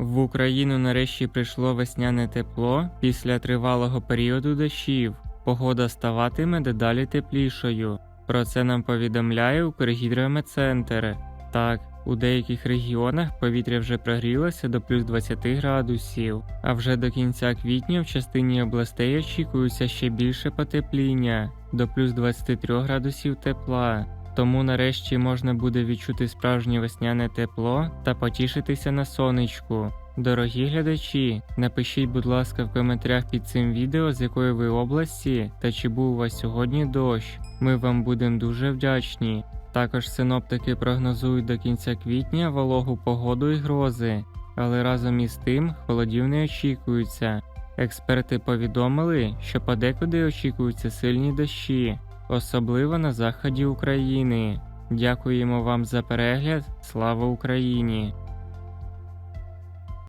В Україну нарешті прийшло весняне тепло після тривалого періоду дощів. Погода ставатиме дедалі теплішою. Про це нам повідомляє Укргідрометцентр. Так, у деяких регіонах повітря вже прогрілося до плюс 20 градусів, а вже до кінця квітня в частині областей очікується ще більше потепління до плюс 23 градусів тепла. Тому нарешті можна буде відчути справжнє весняне тепло та потішитися на сонечку. Дорогі глядачі, напишіть, будь ласка, в коментарях під цим відео, з якої ви області та чи був у вас сьогодні дощ. Ми вам будемо дуже вдячні. Також синоптики прогнозують до кінця квітня вологу погоду і грози, але разом із тим холодів не очікується. Експерти повідомили, що подекуди очікуються сильні дощі, особливо на заході України. Дякуємо вам за перегляд. Слава Україні!